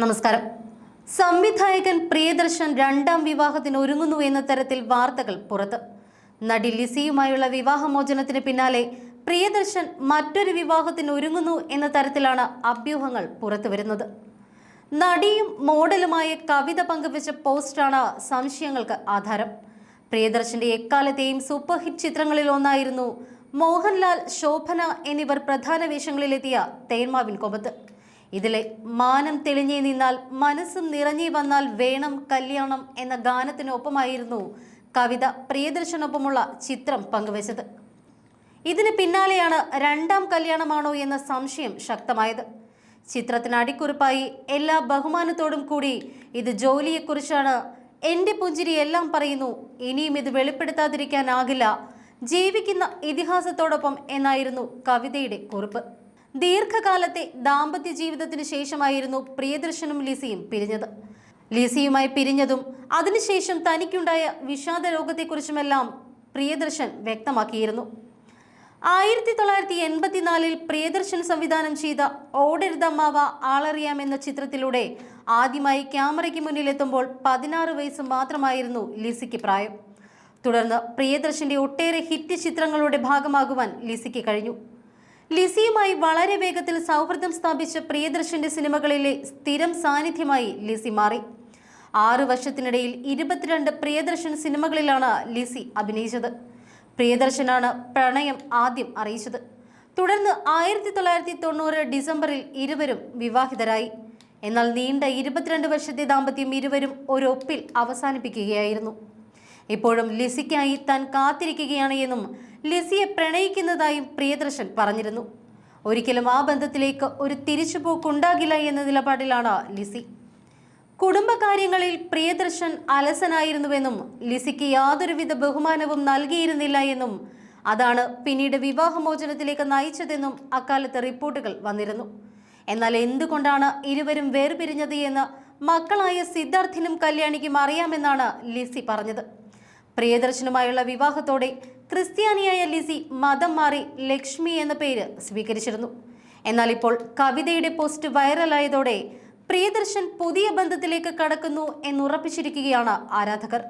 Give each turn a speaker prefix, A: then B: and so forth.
A: നമസ്കാരം. സംവിധായകൻ പ്രിയദർശൻ രണ്ടാം വിവാഹത്തിന് ഒരുങ്ങുന്നു എന്ന തരത്തിൽ വാർത്തകൾ പുറത്ത്. നടി ലിസിയുമായുള്ള വിവാഹമോചനത്തിന് പിന്നാലെ പ്രിയദർശൻ മറ്റൊരു വിവാഹത്തിന് ഒരുങ്ങുന്നു എന്ന തരത്തിലാണ് അഭ്യൂഹങ്ങൾ പുറത്തു വരുന്നത്. നടിയും മോഡലുമായ കവിത പങ്കുവച്ച പോസ്റ്റാണ് സംശയങ്ങൾക്ക് ആധാരം. പ്രിയദർശന്റെ എക്കാലത്തെയും സൂപ്പർ ഹിറ്റ് ചിത്രങ്ങളിൽ ഒന്നായിരുന്നു മോഹൻലാൽ ശോഭന എന്നിവർ പ്രധാന വേഷങ്ങളിലെത്തിയ തേന്മാവിൻ കൊമ്പത്ത്. ഇതിലെ മാനം തെളിഞ്ഞേ നിന്നാൽ മനസ്സും നിറഞ്ഞേ വന്നാൽ വേണം കല്യാണം എന്ന ഗാനത്തിനൊപ്പമായിരുന്നു കവിത പ്രിയദർശനൊപ്പമുള്ള ചിത്രം പങ്കുവച്ചത്. ഇതിന് പിന്നാലെയാണ് രണ്ടാം കല്യാണമാണോ എന്ന സംശയം ശക്തമായത്. ചിത്രത്തിന് അടിക്കുറിപ്പായി എല്ലാ ബഹുമാനത്തോടും കൂടി ഇത് ജോലിയെക്കുറിച്ചാണ് എന്റെ പുഞ്ചിരി എല്ലാം പറയുന്നു. ഇനിയും ഇത് വെളിപ്പെടുത്താതിരിക്കാനാകില്ല. ജീവിക്കുന്ന ഇതിഹാസത്തോടൊപ്പം എന്നായിരുന്നു കവിതയുടെ കുറിപ്പ്. ദീർഘകാലത്തെ ദാമ്പത്യ ജീവിതത്തിന് ശേഷമായിരുന്നു പ്രിയദർശനും ലിസിയും പിരിഞ്ഞത്. ലിസിയുമായി പിരിഞ്ഞതും അതിനുശേഷം തനിക്കുണ്ടായ വിഷാദ രോഗത്തെക്കുറിച്ചുമെല്ലാം പ്രിയദർശൻ വ്യക്തമാക്കിയിരുന്നു. ആയിരത്തി തൊള്ളായിരത്തി എൺപത്തിനാലിൽ പ്രിയദർശൻ സംവിധാനം ചെയ്ത ഓടരുതമ്മാവ ആളറിയാം എന്ന ചിത്രത്തിലൂടെ ആദ്യമായി ക്യാമറയ്ക്ക് മുന്നിലെത്തുമ്പോൾ പതിനാറ് വയസ്സ് മാത്രമായിരുന്നു ലിസിക്ക് പ്രായം. തുടർന്ന് പ്രിയദർശന്റെ ഒട്ടേറെ ഹിറ്റ് ചിത്രങ്ങളുടെ ഭാഗമാകുവാൻ ലിസിക്ക് കഴിഞ്ഞു. ലിസിയുമായി വളരെ വേഗത്തിൽ സൗഹൃദം സ്ഥാപിച്ച പ്രിയദർശന്റെ സിനിമകളിലെ സ്ഥിരം സാന്നിധ്യമായി ലിസി മാറി. ആറു വർഷത്തിനിടയിൽ ഇരുപത്തിരണ്ട് പ്രിയദർശൻ സിനിമകളിലാണ് ലിസി അഭിനയിച്ചത്. പ്രിയദർശനാണ് പ്രണയം ആദ്യം അറിയിച്ചത്. തുടർന്ന് ആയിരത്തി തൊള്ളായിരത്തി തൊണ്ണൂറ് ഡിസംബറിൽ ഇരുവരും വിവാഹിതരായി. എന്നാൽ നീണ്ട ഇരുപത്തിരണ്ട് വർഷത്തെ ദാമ്പത്യം ഇരുവരും ഒരൊപ്പിൽ അവസാനിപ്പിക്കുകയായിരുന്നു. ഇപ്പോഴും ലിസിക്കായി താൻ കാത്തിരിക്കുകയാണ് എന്നും ലിസിയെ പ്രണയിക്കുന്നതായും പ്രിയദർശൻ പറഞ്ഞിരുന്നു. ഒരിക്കലും ആ ബന്ധത്തിലേക്ക് ഒരു തിരിച്ചുപോക്കുണ്ടാകില്ല എന്ന നിലപാടിലാണ് ലിസി. കുടുംബകാര്യങ്ങളിൽ പ്രിയദർശൻ അലസനായിരുന്നുവെന്നും ലിസിക്ക് യാതൊരുവിധ ബഹുമാനവും നൽകിയിരുന്നില്ല എന്നും അതാണ് പിന്നീട് വിവാഹമോചനത്തിലേക്ക് നയിച്ചതെന്നും അക്കാലത്ത് റിപ്പോർട്ടുകൾ വന്നിരുന്നു. എന്നാൽ എന്തുകൊണ്ടാണ് ഇരുവരും വേർപിരിഞ്ഞത് എന്ന് മക്കളായ സിദ്ധാർത്ഥിനും കല്യാണിക്കും അറിയാമെന്നാണ് ലിസി പറഞ്ഞത്. പ്രിയദർശനുമായുള്ള വിവാഹത്തോടെ ക്രിസ്ത്യാനിയായ ലിസി മതം മാറി ലക്ഷ്മി എന്ന പേര് സ്വീകരിച്ചിരുന്നു. എന്നാൽ ഇപ്പോൾ കവിതയുടെ പോസ്റ്റ് വൈറലായതോടെ പ്രിയദർശൻ പുതിയ ബന്ധത്തിലേക്ക് കടക്കുന്നു എന്നുറപ്പിച്ചിരിക്കുകയാണ് ആരാധകർ.